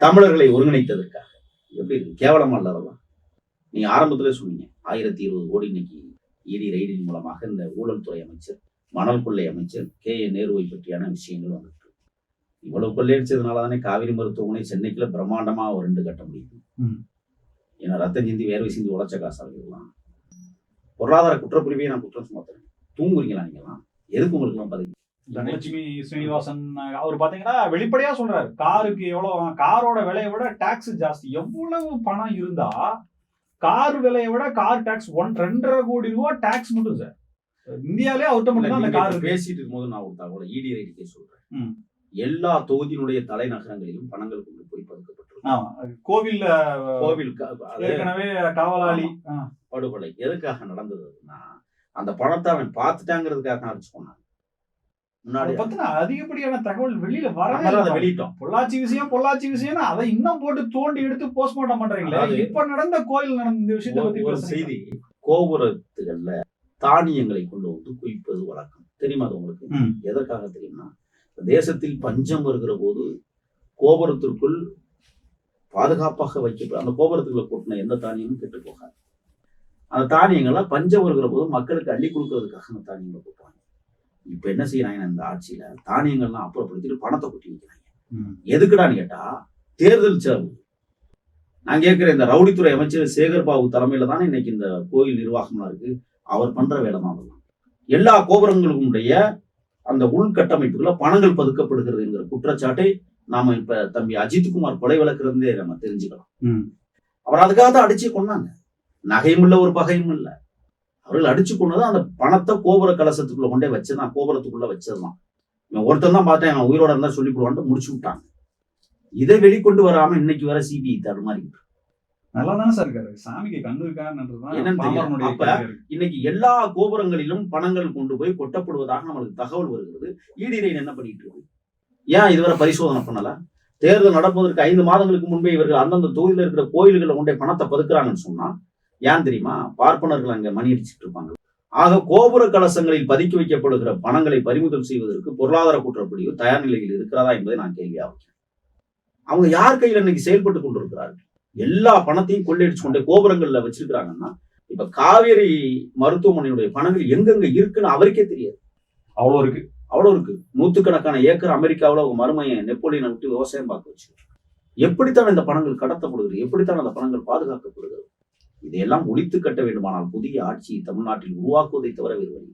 தமிழர்களை ஒருங்கிணைத்ததற்காக. எப்படி இருக்கு? கேவலமா இல்லாதவா நீங்க ஆரம்பத்திலே சொன்னீங்க ஆயிரத்தி இருபது கோடி இன்னைக்கு இடி ரெய்டின் மூலமாக இந்த ஊழல் துறை அமைச்சர் மணல் கொள்ளை அமைச்சர் கே. ஏ. நேருவை பற்றியான விஷயங்கள் வந்துட்டு இவ்வளவு கொள்ளையடிச்சதுனால தானே காவிரி மருத்துவமனை சென்னைக்குள்ள பிரம்மாண்டமா ஒரு ரெண்டு கட்ட முடியுது. ஏன்னா ரத்தம் சிந்தி வேர்வை சிந்தி உழைச்ச காசாலாம் பொருளாதார குற்றப்பிரிவையை நான் குற்றம் சுமத்துறேன். தூங்குறீங்களா நீங்களாம் எதுக்கு உங்களுக்கு எல்லாம் பதவி தனலட்சுமி ஸ்ரீனிவாசன் அவர் பாத்தீங்கன்னா வெளிப்படையா சொல்றாரு. காருக்கு எவ்வளவு காரோட விலையை விட டாக்ஸ் ஜாஸ்தி. எவ்வளவு பணம் இருந்தா கார் விலையை விட கார் டாக்ஸ் ஒன் ரெண்டரை கோடி ரூபாய் டாக்ஸ் மட்டும் சார் இந்தியாவிலே அவர்கிட்ட மட்டும் தான் அந்த கார் பேசிட்டு இருக்கும்போது நான் ஒரு தகவலை இடி ரைடுக்கே சொல்றேன். எல்லா தொகுதியினுடைய தலைநகரங்களிலும் பணங்கள் கொண்டு போய் பதுக்கப்பட்டிருக்கு கோவில் க- அது ஏற்கனவே காவலாளி. படுகொலை. எதுக்காக நடந்ததுன்னா அந்த பணத்தை அவன் பார்த்துட்டாங்கிறதுக்காக தான் அடிச்சு முன்னாடி பத்தின அதிகப்படியான தகவல் வெளியில வரவே அதை. வெளியிட்டோம் பொள்ளாச்சி விஷயம் பொள்ளாச்சி விஷயம் அதை இன்னும் போட்டு தோண்டி எடுத்து போஸ்ட்மார்ட்டம் பண்றீங்களே இப்ப நடந்த கோயில் நடந்த விஷயத்தை பத்தி ஒரு. செய்தி கோபுரத்துகள்ல தானியங்களை கொண்டு வந்து குவிப்பது வழக்கம் தெரியுமா அது உங்களுக்கு. எதற்காக தெரியுமா தேசத்தில் பஞ்சம் வருகிற போது கோபுரத்திற்குள் பாதுகாப்பாக வைக்க அந்த கோபுரத்துக்குள்ள கொட்டின எந்த தானியமும் கெட்டு போகாது அந்த தானியங்களை பஞ்சம் வருகிற போது மக்களுக்கு அள்ளி கொடுக்கறதுக்காக அந்த தானியங்களை கொட்டுவாங்க இப்ப என்ன செய்யறாங்க இந்த ஆட்சியில? தானியங்கள்லாம் அப்புறப்படுத்திட்டு பணத்தை கொட்டி வைக்கிறாங்க. எதுக்குடான்னு கேட்டா தேர்தல் செலவு. நான் கேட்கிற இந்த ரவுடித்துறை அமைச்சர் சேகர் பாபு தலைமையில தானே இன்னைக்கு இந்த கோயில் நிர்வாகம்லாம் இருக்கு. அவர் பண்ற வேலை தான் எல்லா கோபுரங்களுடைய அந்த உள்கட்டமைப்புகளை பணங்கள் பதுக்கப்படுகிறது என்கிற குற்றச்சாட்டை நாம இப்ப தம்பி அஜித்குமார் கொலை வழக்கிலிருந்தே நம்ம தெரிஞ்சுக்கலாம். அவர் அதுக்காக தான் அடிச்சு கொண்டாங்க நகையும் இல்ல ஒரு பகையும் இல்ல அவர்கள் அடிச்சு கொண்டது அந்த பணத்தை கோபுர கலசத்துக்குள்ள கொண்டே வச்சதுதான் கோபுரத்துக்குள்ள வச்சதுதான் இவன் ஒருத்தன் தான் பார்த்தேன் அவன் உயிரோட இருந்தா சொல்லி போடுவான்ட்டு முடிச்சு விட்டாங்க. இதை வெளிக்கொண்டு வராம இன்னைக்கு வர சிபிஐ தடுமாறி நல்லா தானே சார் இருக்காரு. சாமிக்கு கண்ணு இருக்காருன்றதுதான். இன்னைக்கு எல்லா கோபுரங்களிலும் பணங்கள் கொண்டு போய் கொட்டப்படுவதாக நம்மளுக்கு தகவல் வருகிறது. ஈடிரை என்ன பண்ணிட்டு இருக்கு? ஏன் இதுவரை பரிசோதனை பண்ணல? தேர்தல் நடப்பதற்கு ஐந்து மாதங்களுக்கு முன்பே இவர்கள் அந்தந்த தொகுதியில் இருக்கிற கோயில்களை கொண்டே பணத்தை பதுக்குறாங்கன்னு சொன்னா ஏன் தெரியுமா? பார்ப்பனர்கள் அங்க மணி அடிச்சிட்டு இருப்பாங்க. ஆக கோபுர கலசங்களில் பதுக்கி வைக்கப்படுகிற பணங்களை பறிமுதல் செய்வதற்கு பொருளாதார குற்றப்பிரிவு தயார் நிலையில் இருக்கிறதா என்பதை நான் கேள்வியா வைக்கிறேன். அவங்க யார் கையில இன்னைக்கு செயல்பட்டு கொண்டிருக்கிறார்கள்? எல்லா பணத்தையும் கொள்ளையடிச்சு கொண்டே கோபுரங்கள்ல வச்சிருக்கிறாங்கன்னா இப்ப காவேரி மருத்துவமனையுடைய பணங்கள் எங்கெங்க இருக்குன்னு அவருக்கே தெரியாது. அவ்வளவு இருக்கு. அவ்வளவு இருக்கு. நூத்துக்கணக்கான ஏக்கர் அமெரிக்காவுல அவங்க மருமையன் நெப்போலியனை விட்டு விவசாயம் பார்க்க வச்சு எப்படித்தான் இந்த பணங்கள் கடத்தப்படுகிறது? எப்படித்தான் அந்த பணங்கள் பாதுகாக்கப்படுகிறது? இதையெல்லாம் ஒழித்து கட்ட வேண்டுமானால் புதிய ஆட்சி தமிழ்நாட்டில் உருவாக்குவதை தவிர வேறு வழி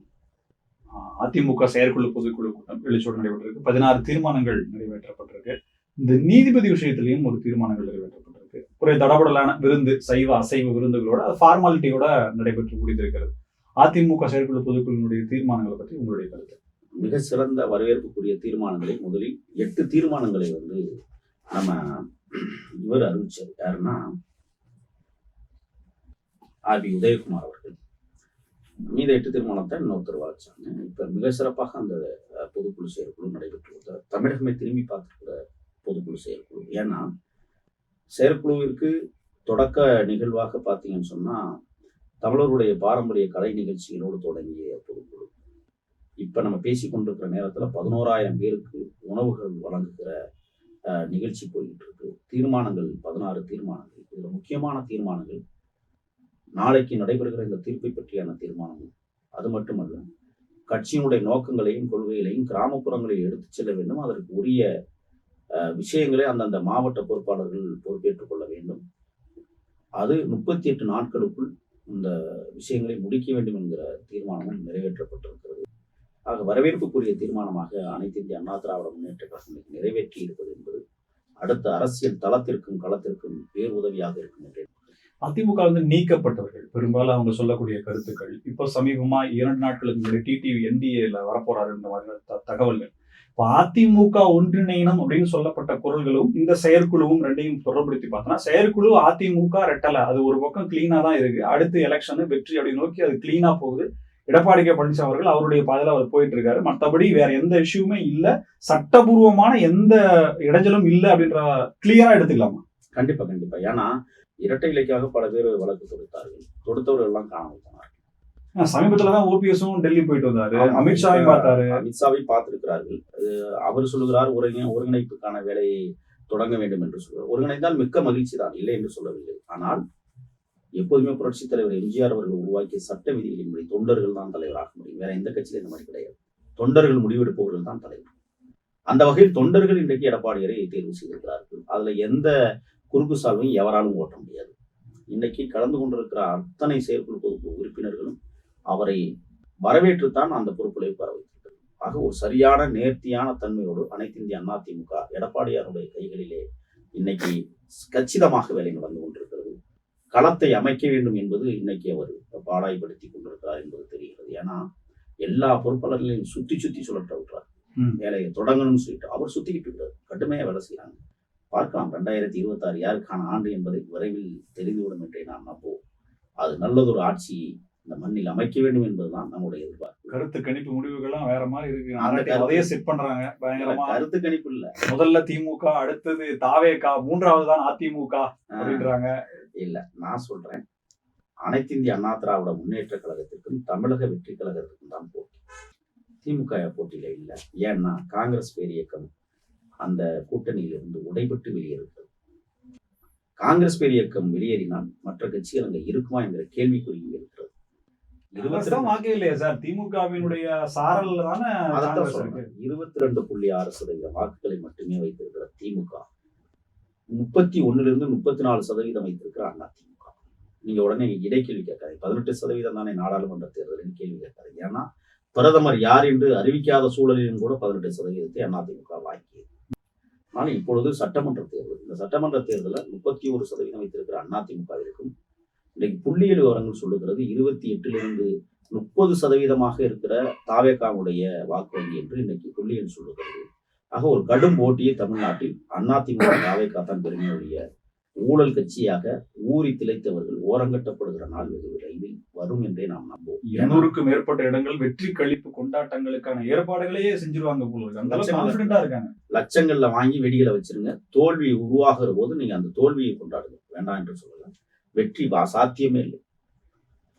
அதிமுக செயற்குழு பொதுக்குழு கூட்டம் எழுச்சியோடு நடைபெற்றிருக்கு. பதினாறு தீர்மானங்கள் நிறைவேற்றப்பட்டிருக்கு. இந்த நீதிபதி விஷயத்திலையும் ஒரு தீர்மானங்கள் நிறைவேற்றப்பட்டிருக்கு. ஒரே தடபடலான விருந்து சைவ அசைவ விருந்துகளோட ஃபார்மாலிட்டியோட நடைபெற்று முடிந்திருக்கிறது. அதிமுக செயற்குழு பொதுக்குழுவினுடைய தீர்மானங்களை பற்றி உங்களுடைய கருத்து? மிக சிறந்த வரவேற்புக்குரிய தீர்மானங்களை முதலில் எட்டு தீர்மானங்களை வந்து நம்ம இவர் அறிவிச்சார். யாருன்னா ஆர் பி உதயகுமார் அவர்கள். மீத எட்டு தீர்மானத்தை இன்னொருத்தர் வாசிச்சாங்க இப்ப மிக சிறப்பாக அந்த பொதுக்குழு செயற்குழு நடைபெற்று வருது. தமிழகமே திரும்பி பார்த்துக்கிற பொதுக்குழு செயற்குழு. ஏன்னா செயற்குழுவிற்கு தொடக்க நிகழ்வாக பார்த்தீங்கன்னு சொன்னா தமிழருடைய பாரம்பரிய கலை நிகழ்ச்சிகளோடு தொடங்கிய பொதுக்குழு. இப்ப நம்ம பேசி கொண்டிருக்கிற நேரத்துல பதினோராயிரம் பேருக்கு உணவுகள் வழங்குகிற நிகழ்ச்சி போய்கிட்டு இருக்கு. தீர்மானங்கள் பதினாறு தீர்மானங்கள். இதுல முக்கியமான தீர்மானங்கள் நாளைக்கு நடைபெறுகிற இந்த தீர்ப்பை பற்றியான தீர்மானம் அது மட்டுமல்ல கட்சியினுடைய நோக்கங்களையும் கொள்கைகளையும் கிராமப்புறங்களில் எடுத்துச் செல்ல வேண்டும். அதற்கு உரிய விஷயங்களை அந்தந்த மாவட்ட பொறுப்பாளர்கள் பொறுப்பேற்றுக் கொள்ள வேண்டும். அது முப்பத்தி எட்டு நாட்களுக்குள் இந்த விஷயங்களை முடிக்க வேண்டும் என்கிற தீர்மானமும் நிறைவேற்றப்பட்டிருக்கிறது. ஆக வரவேற்புக்குரிய தீர்மானமாக அனைத்து இந்திய அண்ணா திராவிட முன்னேற்ற கழகம் நிறைவேற்றி இருப்பது என்பது அடுத்த அரசியல் தளத்திற்கும் களத்திற்கும் பேருதவியாக இருக்கும் என்றேன். அதிமுக வந்து நீக்கப்பட்டவர்கள். பெரும்பாலும் அவங்க சொல்லக்கூடிய கருத்துக்கள். இப்போ சமீபமா இரண்டு நாட்களுக்கு முன்னாடி டிடிவி என்டிஏல வரப்போறாரு இந்த மாதிரி த- தகவல்கள். இப்போ அதிமுக ஒன்றிணையினம் அப்படின்னு சொல்லப்பட்ட குரல்களும் இந்த செயற்குழுவும் ரெண்டையும் தொடர்படுத்தி பார்த்தோம்னா செயற்குழு அதிமுக ரெட்டலை. அது ஒரு பக்கம் கிளீனா தான் இருக்கு. அடுத்து எலெக்ஷனு வெற்றி அப்படி நோக்கி அது கிளீனா போகுது. எடப்பாடி கே. பழனிசாமி அவர்கள் அவருடைய பாதையில் அவர் போயிட்டு இருக்காரு மற்றபடி வேற எந்த இஷ்யூமே இல்ல. சட்டபூர்வமான எந்த இடைஞ்சலும் இல்ல அப்படின்ற கிளியரா எடுத்துக்கலாமா? கண்டிப்பா கண்டிப்பா. ஏன்னா இரட்டை இலைக்காக பல பேர் வழக்கு தொடுத்தார்கள். தொடுத்தவர்கள் எல்லாம் காணாமல் போனார்கள். சமீபத்துல தான் ஓபிஎஸும் டெல்லி போயிட்டு வந்தாரு. ஆமா, அமித்ஷாவையும் பார்த்தாரு. அமித்ஷாவை பார்த்திருக்கிறார்கள். அவர் சொல்லுகிறார் ஒருங்கி ஒருங்கிணைப்புக்கான வேலையை தொடங்க வேண்டும் என்று சொல்கிறார் ஒருங்கிணைந்தால் மிக்க மகிழ்ச்சி தான் இல்லை என்று சொல்லவில்லை. ஆனால் எப்போதுமே புரட்சித் தலைவர் எம்ஜிஆர் அவர்கள் உருவாக்கிய சட்ட விதிகளின்படி தொண்டர்கள் தான் தலைவராக முடியும். வேற எந்த கட்சியிலும் இந்த மாதிரி கிடையாது. தொண்டர்கள் முடிவெடுப்பவர்கள் தான் தலைவர். அந்த வகையில் தொண்டர்கள் இன்றைக்கு எடப்பாடியரை தேர்வு செய்திருக்கிறார்கள். அதுல எந்த குறுக்கு சால்வையும் எவராலும் ஓட்ட முடியாது. இன்னைக்கு கலந்து கொண்டிருக்கிற அத்தனை செயற்குழு பொதுக்குழு உறுப்பினர்களும் அவரை வரவேற்றுத்தான் அந்த பொறுப்புகளை பெற வைத்திருக்கிறது ஆக ஒரு சரியான நேர்த்தியான தன்மையோடு அனைத்து இந்திய அதிமுக எடப்பாடியாருடைய கைகளிலே இன்னைக்கு கச்சிதமாக வேலை நடந்து கொண்டிருக்கிறது. களத்தை அமைக்க வேண்டும் என்பது இன்னைக்கு அவர் பாடாய்படுத்தி கொண்டிருக்கிறார் என்பது தெரிகிறது. ஏன்னா எல்லா பொறுப்பாளர்களையும் சுத்தி சுத்தி சுழற்ற விட்டுறார். வேலையை தொடங்கணும்னு சொல்லிட்டு அவர் சுத்திக்கிட்டு இருக்கிறார் கடுமையா வேலை செய்யறாங்க பார்க்கலாம். ரெண்டாயிரத்தி இருபத்தாறு யாருக்கான ஆண்டு என்பதை விரைவில் தெரிந்துவிடும் என்றே நாம் நம்புவோம். அது நல்லதொரு ஆட்சியை இந்த மண்ணில் அமைக்க வேண்டும் என்பதுதான் நம்முடைய எதிர்பார்ப்பு. கருத்து கணிப்பு முடிவுகள்லாம் வேற மாதிரி இருக்கு. அதையே செட் பண்றாங்க. பயங்கரமா. கருத்து கணிப்பு இல்ல. முதல்ல திமுக அடுத்தது தாவேகா மூன்றாவது தான் அதிமுக அப்படின்றாங்க. இல்ல நான் சொல்றேன். அனைத்து இந்திய அண்ணா திராவிட முன்னேற்ற கழகத்திற்கும் தமிழக வெற்றி கழகத்திற்கும் தான் போட்டி. திமுக போட்டியில இல்ல. ஏன்னா காங்கிரஸ் பேர் இயக்கம் அந்த கூட்டணியிலிருந்து உடைபட்டு வெளியேறுகிறது. காங்கிரஸ் பேர் இயக்கம் வெளியேறினால் மற்ற கட்சிகள் அங்க இருக்குமா என்கிற கேள்விக்குறியும் இருக்கிறது. இருபத்தி ரெண்டு புள்ளி ஆறு சதவீத வாக்குகளை மட்டுமே வைத்திருக்கிற திமுக. முப்பத்தி ஒண்ணுல இருந்து முப்பத்தி நாலு சதவீதம் வைத்திருக்கிற அண்ணா திமுக. நீங்க உடனே இடைக்கேள்வி கேட்காதீங்க. பதினெட்டு சதவீதம் தானே நாடாளுமன்ற தேர்தலில் கேள்வி கேட்காதீங்க. ஏன்னா பிரதமர் யார் என்று அறிவிக்காத சூழலிலும் கூட பதினெட்டு சதவீதத்தை அதிமுக வாங்கியது ஆனால் இப்பொழுது சட்டமன்ற தேர்தல் இந்த சட்டமன்ற தேர்தலில் முப்பத்தி ஒரு சதவீதம் வைத்திருக்கிற அதிமுகவிற்கும் இன்றைக்கு புள்ளியல் விவரங்கள் சொல்லுகிறது இருபத்தி எட்டிலிருந்து முப்பது சதவீதமாக இருக்கிற தாவேக்காவுடைய வாக்கு வங்கி என்று இன்னைக்கு புள்ளியல் சொல்லுகிறது. ஆக ஒரு கடும் போட்டியை தமிழ்நாட்டில் அதிமுக தாவேக்கா தான் பெருமையுடைய ஊழல் கட்சியாக ஊறி திளைத்தவர்கள் ஓரங்கட்டப்படுகிற நாள் வெகு விரைவில் வரும் என்றே நாம் நம்புவோம். இருநூறுக்கும் மேற்பட்ட இடங்கள் வெற்றி கழிப்பு கொண்டாட்டங்களுக்கான ஏற்பாடுகளையே செஞ்சிருவாங்க போல இருக்காங்க. லட்சங்கள்ல வாங்கி வெடிகளை வச்சிருங்க. தோல்வி உருவாகிற போது நீங்க அந்த தோல்வியை கொண்டாடுங்க. வேண்டாம் என்று சொல்லலாம் வெற்றி வா சாத்தியமே இல்லை.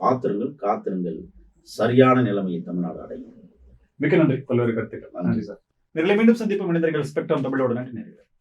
காத்திருங்கள் காத்திருங்கள். சரியான நிலைமையை தமிழ்நாடு அடையும். மிக்க நன்றி. பல்வேறு கருத்துக்கள். நன்றி. சார். நிலை மீண்டும் சந்திப்பு மனிதர்கள் ஸ்பெக்ட்ரம் தமிழோட. நன்றி நேயர்களே.